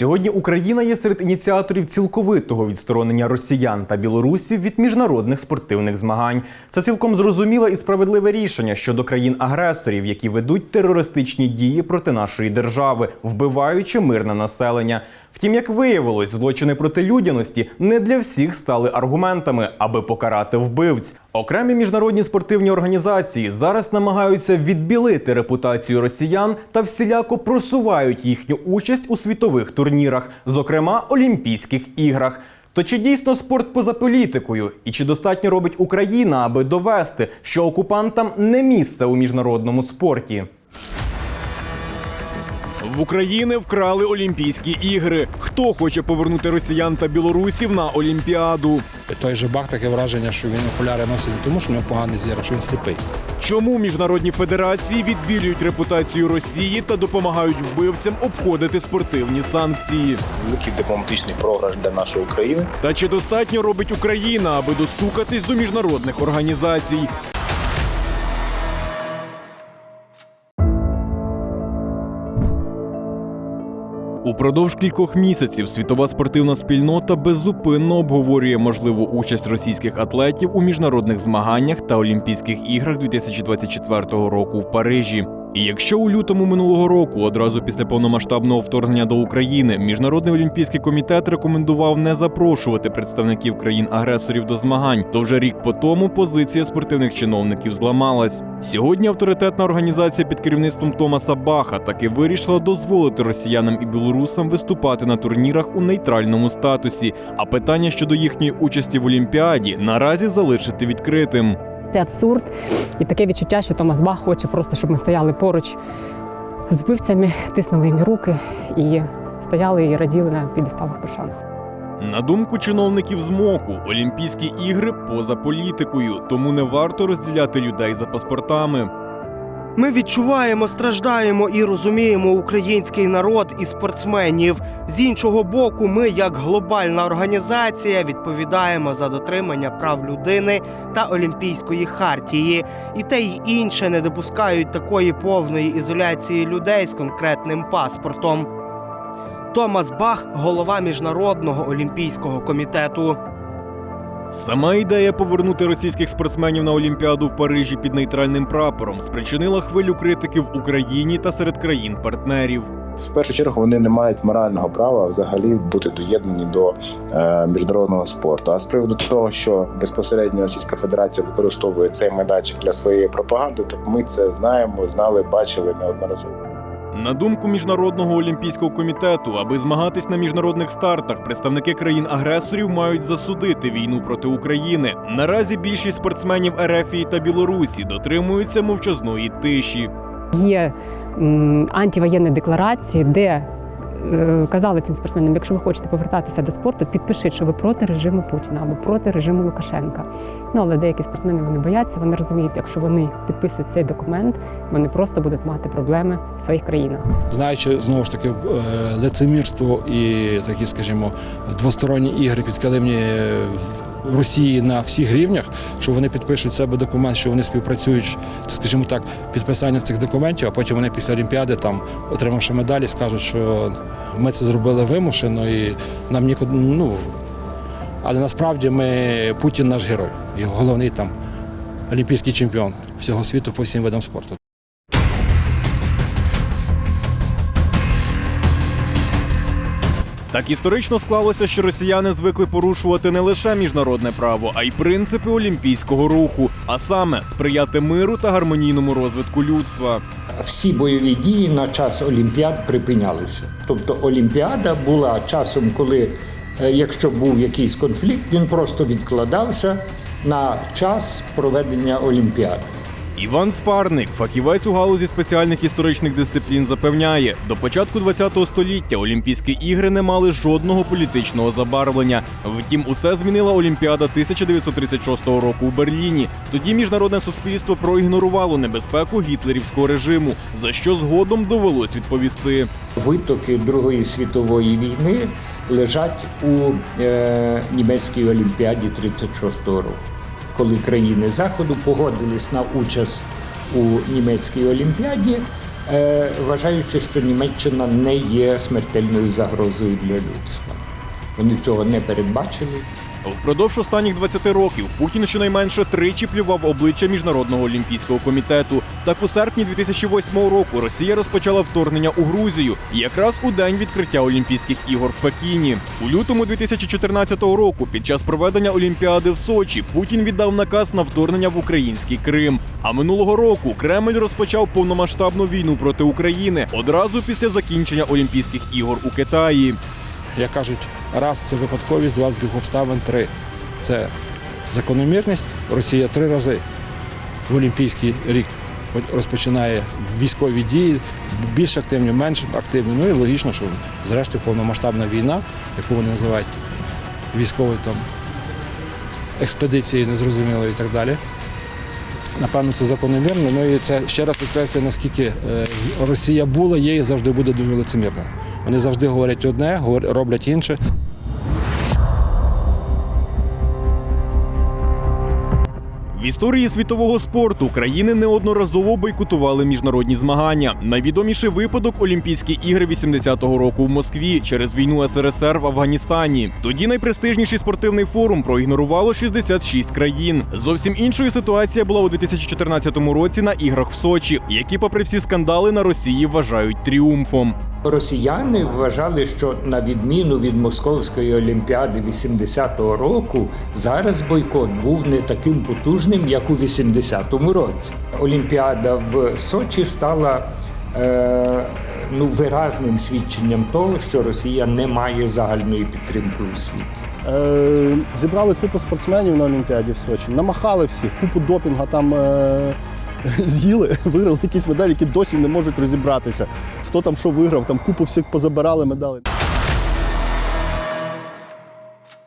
Сьогодні Україна є серед ініціаторів цілковитого відсторонення росіян та білорусів від міжнародних спортивних змагань. Це цілком зрозуміле і справедливе рішення щодо країн-агресорів, які ведуть терористичні дії проти нашої держави, вбиваючи мирне населення. Втім, як виявилось, злочини проти людяності не для всіх стали аргументами, аби покарати вбивць. Окремі міжнародні спортивні організації зараз намагаються відбілити репутацію росіян та всіляко просувають їхню участь у світових турнірах, зокрема Олімпійських іграх. То чи дійсно спорт поза політикою? І чи достатньо робить Україна, аби довести, що окупантам не місце у міжнародному спорті? В Україні вкрали Олімпійські ігри. Хто хоче повернути росіян та білорусів на Олімпіаду? Той же Бах таке враження, що він окуляри носить не тому, що в нього поганий зір, а що він сліпий. Чому міжнародні федерації відбілюють репутацію Росії та допомагають вбивцям обходити спортивні санкції? великий дипломатичний програш для нашої країни. Та чи достатньо робить Україна, аби достукатись до міжнародних організацій? Упродовж кількох місяців світова спортивна спільнота беззупинно обговорює можливу участь російських атлетів у міжнародних змаганнях та Олімпійських іграх 2024 року в Парижі. І якщо у лютому минулого року, одразу після повномасштабного вторгнення до України, міжнародний олімпійський комітет рекомендував не запрошувати представників країн-агресорів до змагань, то вже рік по тому позиція спортивних чиновників зламалась. Сьогодні авторитетна організація під керівництвом Томаса Баха таки вирішила дозволити росіянам і білорусам виступати на турнірах у нейтральному статусі. А питання щодо їхньої участі в Олімпіаді наразі залишити відкритим. Це абсурд і таке відчуття, що Томас Бах хоче просто, щоб ми стояли поруч з вбивцями, тиснули їм руки і стояли і раділи на підставах пошани. На думку чиновників ЗМОКу, Олімпійські ігри поза політикою, тому не варто розділяти людей за паспортами. Ми відчуваємо, страждаємо і розуміємо український народ і спортсменів. З іншого боку, ми, як глобальна організація, відповідаємо за дотримання прав людини та Олімпійської хартії. І те й інше не допускають такої повної ізоляції людей з конкретним паспортом. Томас Бах, голова міжнародного олімпійського комітету. Сама ідея повернути російських спортсменів на Олімпіаду в Парижі під нейтральним прапором спричинила хвилю критики в Україні та серед країн-партнерів. В першу чергу вони не мають морального права взагалі бути доєднані до е, міжнародного спорту. А з приводу того, що безпосередньо Російська Федерація використовує цей майданчик для своєї пропаганди, то ми це знаємо, знали, бачили неодноразово. На думку міжнародного олімпійського комітету, аби змагатись на міжнародних стартах, представники країн-агресорів мають засудити війну проти України. Наразі більшість спортсменів Ерефії та Білорусі дотримуються мовчазної тиші. Є м, антивоєнні декларації, де казали цим спортсменам, якщо ви хочете повертатися до спорту, підпишіть, що ви проти режиму Путіна або проти режиму Лукашенка. Ну але деякі спортсмени вони бояться, вони розуміють, якщо вони підписують цей документ, вони просто будуть мати проблеми в своїх країнах. Знаючи знову ж таки е, лицемірство і такі, скажімо, двосторонні ігри підкилимні е, в Росії на всіх рівнях, що вони підпишуть в себе документ, що вони співпрацюють, скажімо так, підписання цих документів, а потім вони після Олімпіади, там, отримавши медалі, скажуть, що ми це зробили вимушено і нам нікуди. Ну, але насправді ми Путін наш герой, його головний там олімпійський чемпіон всього світу по всім видам спорту. Так історично склалося, що росіяни звикли порушувати не лише міжнародне право, а й принципи олімпійського руху, а саме сприяти миру та гармонійному розвитку людства. всі бойові дії на час Олімпіад припинялися. Тобто Олімпіада була часом, коли, е, якщо був якийсь конфлікт, він просто відкладався на час проведення Олімпіади. Іван Спарник, фахівець у галузі спеціальних історичних дисциплін, запевняє, до початку ХХ століття Олімпійські ігри не мали жодного політичного забарвлення. Втім, усе змінила Олімпіада 1936 року у Берліні. Тоді міжнародне суспільство проігнорувало небезпеку гітлерівського режиму, за що згодом довелось відповісти. Витоки Другої світової війни лежать у е, німецькій Олімпіаді 36-го року, коли країни Заходу погодились на участь у німецькій Олімпіаді, е, вважаючи, що Німеччина не є смертельною загрозою для людства. Вони цього не передбачили. Впродовж останніх 20 років Путін щонайменше тричі плював обличчя міжнародного олімпійського комітету. Так у серпні 2008 року Росія розпочала вторгнення у Грузію, якраз у день відкриття Олімпійських ігор в Пекіні. У лютому 2014 року, під час проведення Олімпіади в Сочі, Путін віддав наказ на вторгнення в український Крим. А минулого року Кремль розпочав повномасштабну війну проти України одразу після закінчення Олімпійських ігор у Китаї. Як кажуть, раз це випадковість, два збіг обставин, три це закономірність. Росія три рази в Олімпійський рік розпочинає військові дії, більш активні, менш активні. Ну і логічно, що зрештою повномасштабна війна, яку вони називають військовою там експедицією незрозумілою і так далі. Напевно, це закономірно. Ну і це ще раз підкреслює, наскільки е, Росія була, є і завжди буде дуже лицемірною. Вони завжди говорять одне, роблять інше. В історії світового спорту країни неодноразово бойкотували міжнародні змагання. Найвідоміший випадок Олімпійські ігри 80-го року в Москві через війну СРСР в Афганістані. Тоді найпрестижніший спортивний форум проігнорувало 66 країн. Зовсім іншою ситуація була у 2014 році на іграх в Сочі, які, попри всі скандали, на Росії вважають тріумфом. Росіяни вважали, що на відміну від Московської олімпіади 80-го року, зараз бойкот був не таким потужним, як у 80-му році. Олімпіада в Сочі стала е, ну, виразним свідченням того, що Росія не має загальної підтримки у світі. Е, зібрали купу спортсменів на Олімпіаді в Сочі, намахали всіх, купу допінга там е, з'їли, виграли якісь медалі, які досі не можуть розібратися. Хто там що виграв, там купу всіх позабирали медалей.